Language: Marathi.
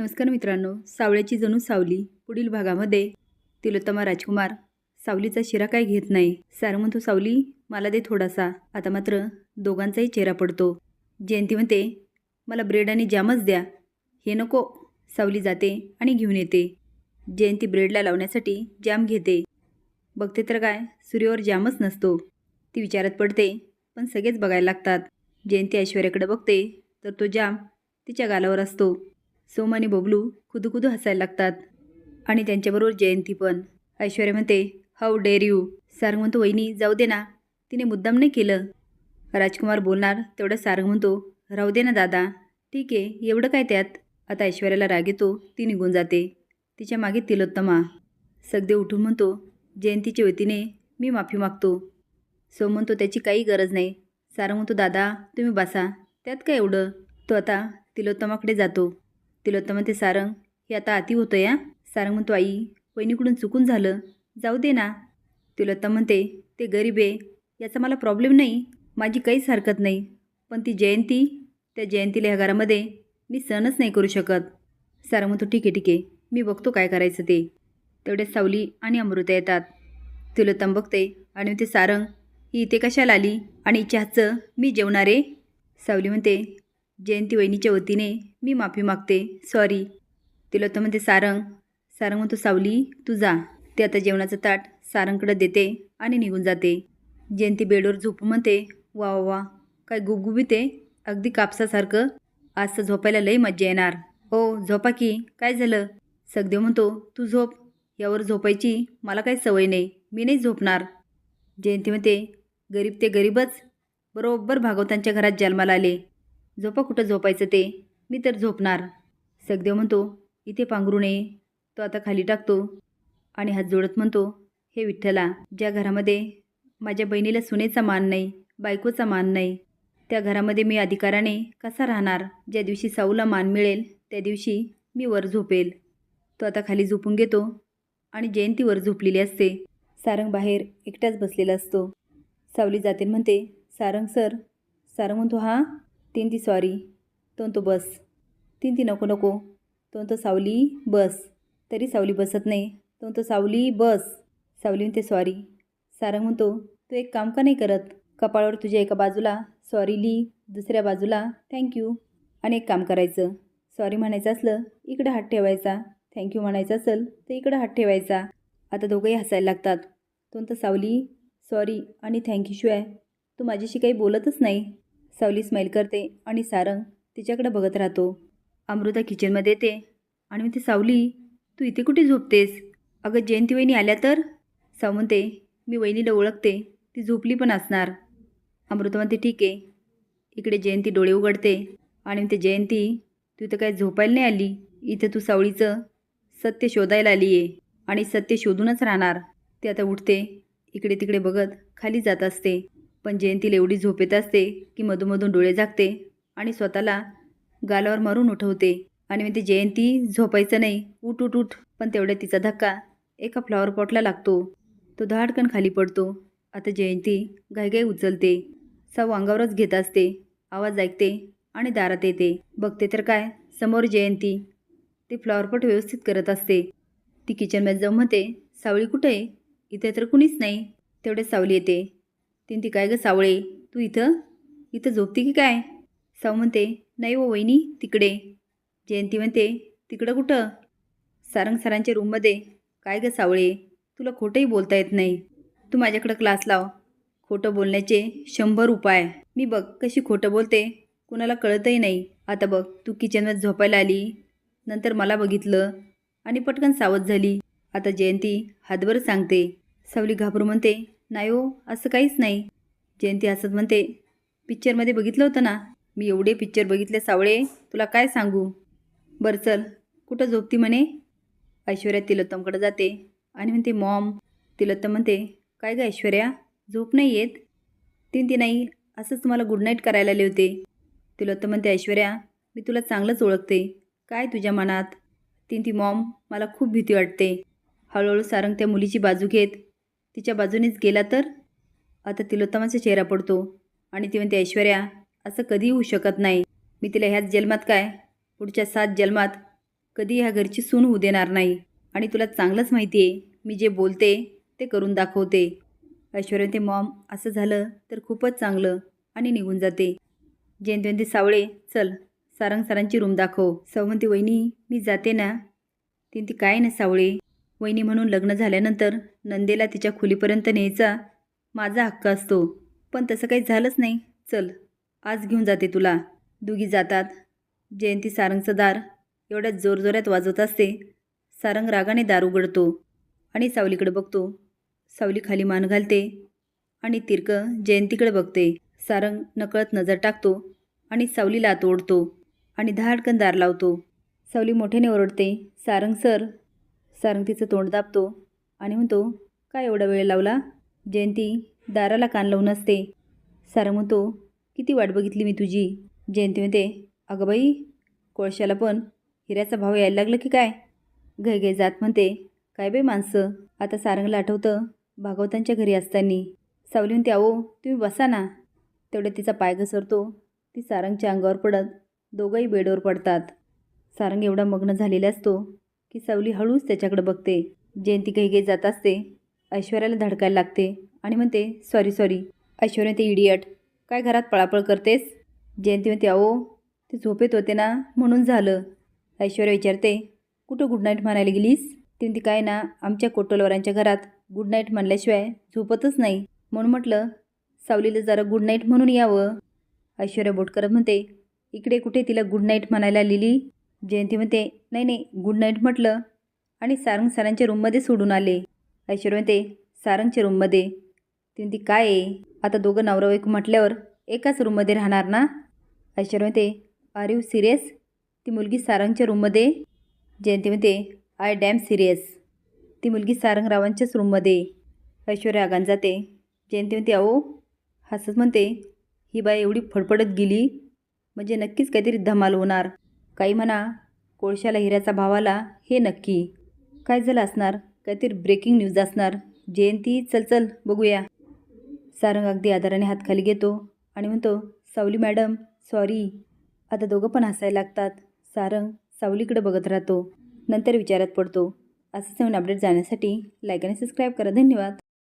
नमस्कार मित्रांनो सावळ्याची जणू सावली पुढील भागामध्ये तिलोत्तमा राजकुमार. सावलीचा शिरा काय घेत नाही? सार म्हणतो सावली मला दे थोडासा. आता मात्र दोघांचाही चेहरा पडतो. जयंती म्हणते मला ब्रेड आणि जामच द्या. हे नको. सावली जाते आणि घेऊन येते. जयंती ब्रेडला लावण्यासाठी जाम घेते. बघते तर काय सूर्यावर जामच नसतो. ती विचारात पडते पण सगळेच बघायला लागतात. जयंती ऐश्वर्याकडे बघते तर तो जाम तिच्या गालावर असतो. सोम आणि बबलू कुदूकुदू हसायला लागतात. आणि त्यांच्याबरोबर जयंती पण. ऐश्वर्या म्हणते हाऊ डेअर यू सारंग म्हणतो वहिनी जाऊ दे ना. तिने मुद्दाम नाही केलं. राजकुमार बोलणार तेवढं सारंग म्हणतो राहू दे ना दादा. ठीक आहे एवढं काय त्यात? आता ऐश्वर्याला राग येतो ती निघून जाते. तिच्यामागे तिलोत्तमा. सगदे उठून म्हणतो जयंतीच्या वतीने मी माफी मागतो. सोम म्हणतो त्याची काही गरज नाही. सारंग म्हणतो दादा तुम्ही बसा. त्यात काय एवढं? तो आता तिलोत्तमाकडे जातो. तिलोत्तमा म्हणते सारंग हे आता अति होतं या सारंग म्हणतो आई वहिनीकडून चुकून झालं. जाऊ दे ना. तिलोत्तम म्हणते ते गरीब आहे. याचा मला प्रॉब्लेम नाही. माझी काहीच हरकत नाही. पण ती जयंती त्या जयंतीला ह्या घरामध्ये मी सहनच नाही करू शकत. सारंग म्हणतो ठीक आहे ठीक आहे. मी बघतो काय करायचं ते. तेवढ्यात सावली आणि अमृता येतात. तिलोत्तम बघते आणि ते सारंग ही इथे कशाला आली? आणि हिच्या हातचं मी आहे? सावली म्हणते जयंती वहिनीच्या वतीने मी माफी मागते. सॉरी तिलोत्तम म्हणते सारंग सारंग म्हणतो सावली तू जा. ते आता जेवणाचं ताट सारंगकडे देते आणि निघून जाते. जयंती बेडवर झोप म्हणते वा वा वा. काय गुबगुबीत आहे? अगदी कापसासारखं. आज तर झोपायला लई मज्जा येणार. ओ झोपा की. काय झालं? सगदेव म्हणतो तू झोप. यावर झोपायची मला काही सवय नाही. मी नाही झोपणार. जयंती म्हणते गरीब ते गरीबच. बरोबर भागवतांच्या घरात जन्माला आले. झोपा कुठं झोपायचं ते? मी तर झोपणार. सगदेव म्हणतो इथे पांघरू नये. तो आता खाली टाकतो आणि हात जोडत म्हणतो हे विठ्ठला ज्या घरामध्ये माझ्या बहिणीला सुनेचा मान नाही बायकोचा मान नाही त्या घरामध्ये मी अधिकाराने कसा राहणार? ज्या दिवशी साऊला मान मिळेल त्या दिवशी मी वर झोपेल. तो आता खाली झोपून घेतो आणि जयंती वर झोपलेली असते. सारंग बाहेर एकटाच बसलेला असतो. सावली जाते म्हणते सारंग सर सारंग म्हणतो हा तीन ती सॉरी तो तो बस तीन ती नको नको तो तो सावली बस तरी सावली बसत नाही तो तो सावली बस सावली म्हणते सॉरी सारंग म्हणतो तू एक काम का नाही करत कपाळावर तुझ्या एका बाजूला सॉरी ली दुसऱ्या बाजूला थँक्यू आणि एक काम करायचं सॉरी म्हणायचं असलं इकडं हात ठेवायचा थँक्यू म्हणायचं असेल तर इकडं हात ठेवायचा आता दोघंही हसायला लागतात तो तर सावली सॉरी आणि थँक्यूशिवाय तू माझ्याशी काही बोलतच नाही सावली स्माईल करते आणि सारंग तिच्याकडे बघत राहतो. अमृता किचनमध्ये येते. आणि म्हणते सावली तू इथे कुठे झोपतेस? अगं जयंती वहिनी आल्या तर? साव म्हणते मी वहिनीला ओळखते. ती झोपली पण असणार. अमृता म्हणते ठीक आहे. इकडे जयंती डोळे उघडते. आणि म्हणते जयंती तू इथं काय झोपायला नाही आली? इथं तू सावळीचं सत्य शोधायला आली आहे आणि सत्य शोधूनच राहणार. ते आता उठते. इकडे तिकडे बघत खाली जात असते. पण जयंतीला एवढी झोप येत असते की मधूमधून डोळे झाकते आणि स्वतःला गालावर मारून उठवते. आणि म्हणते जयंती झोपायचं नाही. उठ उठ उठ. पण तेवढ्या तिचा धक्का एका फ्लॉवर पॉटला लागतो. तो धाडकन खाली पडतो. आता जयंती घाईघाई उचलते. सव अंगावरच घेत असते. आवाज ऐकते आणि दारात येते. बघते तर काय समोर जयंती. ती फ्लॉवरपॉट व्यवस्थित करत असते. ती किचनमध्ये जाऊन म्हणते सावळी कुठे आहे? इथे तर कुणीच नाही. तेवढे सावली येते. तीन ती काय गं सावळे. तू इथं? इथं झोपती की काय? साऊ म्हणते नाही व वहिनी तिकडे. जयंती म्हणते तिकडं कुठं? सारंग सरांच्या रूममध्ये काय गं सावळे तुला खोटंही बोलता येत नाही. तू माझ्याकडं क्लास लाव. खोटं बोलण्याचे शंभर उपाय. मी बघ कशी खोटं बोलते कुणाला कळतही नाही. आता बघ तू किचनमध्ये झोपायला आली. नंतर मला बघितलं आणि पटकन सावध झाली. आता जयंती हातभर सांगते. सावली घाबरू म्हणते नाही हो असं काहीच नाही. जयंती हसत म्हणते पिक्चरमध्ये बघितलं होतं ना? मी एवढे पिक्चर बघितले सावळे तुला काय सांगू? बरं चल कुठं झोपती म्हणे? ऐश्वर्या तिलोत्तमकडे जाते. आणि म्हणते मॉम. तिलोत्तम म्हणते काय गं ऐश्वर्या झोप नाही येत? तीन ती नाही असंच तुम्हाला गुड नाईट करायला आले होते. तिलोत्तम म्हणते ऐश्वर्या मी तुला चांगलंच ओळखते. काय तुझ्या मनात? तीन ती मॉम मला खूप भीती वाटते. हळूहळू सारंग त्या मुलीची बाजू घेत तिच्या बाजूनेच गेला तर? आता तिलोत्तमाचा चेहरा पडतो आणि ती म्हणते ऐश्वर्या असं कधी होऊ शकत नाही. मी तिला ह्याच जन्मात काय? पुढच्या सात जन्मात कधी ह्या घरची सून होऊ देणार नाही. आणि तुला चांगलंच माहिती आहे मी जे बोलते ते करून दाखवते. ऐश्वर्या ते मॉम असं झालं तर खूपच चांगलं आणि निघून जाते. जयंती सावळे चल सारंग सरांची रूम दाखव. सौ वहिनी मी जाते ना? ती ती काय ना सावळे वहिनी म्हणून लग्न झाल्यानंतर नंदेला तिच्या खोलीपर्यंत न्यायचा माझा हक्क असतो. पण तसं काही झालंच नाही. चल आज घेऊन जाते तुला. दोघी जातात. जयंती सारंगचं दार एवढ्या जोरजोरात वाजवत असते. सारंग रागाने दार उघडतो आणि सावलीकडे बघतो. सावली खाली मान घालते आणि तिरकं जयंतीकडे बघते. सारंग नकळत नजर टाकतो आणि सावलीला तोडतो आणि धाडकन दार लावतो. सावली मोठ्याने ओरडते सारंग सर सारंग तिचं तोंड दाबतो आणि म्हणतो काय एवढा वेळ लावला? जयंती दाराला कान लावून असते. सारंग म्हणतो किती वाट बघितली मी तुझी. जयंती म्हणते अगं बाई कोळशाला पण हिऱ्याचा भाव यायला लागला की काय? घाई घाई जात म्हणते काय बाई माणसं? आता सारंगला आठवतं भागवतांच्या घरी असताना. सावली म्हणते अहो तुम्ही बसा ना. तेवढ्या तिचा पाय घसरतो ती सारंगच्या अंगावर पडत दोघंही बेडवर पडतात. सारंग एवढा मग्न झालेला असतो की सावली हळूच त्याच्याकडे बघते. जयंती काही काही जात असते. ऐश्वर्याला धडकायला लागते आणि म्हणते सॉरी सॉरी ऐश्वर्या ते इडियट काय घरात पळापळ करतेस? जयंती म्हणते अहो ते झोपेत होते ना म्हणून झालं. ऐश्वर्या विचारते कुठं गुड नाईट म्हणायला गेलीस? ती म्हणते काय ना आमच्या कोटलवरांच्या घरात गुड नाईट म्हणल्याशिवाय झोपतच नाही. म्हणून म्हटलं सावलीला जरा गुड नाईट म्हणून यावं. ऐश्वर्या बोट करत म्हणते इकडे कुठे तिला गुड नाईट म्हणायला लिहिली जयंती म्हणते नाही नाही गुड नाईट म्हटलं आणि सारंग सरांच्या रूममध्ये सोडून आले. ऐश्वर्या म्हणते सारंगच्या रूममध्ये ती म्हणते काय आहे? आता दोघं नवरा बायको म्हटल्यावर एकाच रूममध्ये राहणार ना? ऐश्वर्या म्हणते आर यू सिरियस ती मुलगी सारंगच्या रूममध्ये जयंती म्हणते आय डॅम सिरियस ती मुलगी सारंगरावांच्याच रूममध्ये ऐश्वर्या आगान जाते. जयंती म्हणते अहो हसत म्हणते ही बाई एवढी फडफडत गेली. म्हणजे नक्कीच काहीतरी धमाल होणार. काही म्हणा कोळशाला हिऱ्याचा भावाला हे नक्की. काय झालं असणार? काहीतरी ब्रेकिंग न्यूज असणार. जयंती चल चल बघूया. सारंग अगदी आदराने हात खाली घेतो आणि म्हणतो सावली मॅडम सॉरी आता दोघं पण हसायला लागतात. सारंग सावलीकडे बघत राहतो. नंतर विचारात पडतो. असंच नवीन अपडेट जाण्यासाठी लाईक आणि सबस्क्राईब करा. धन्यवाद.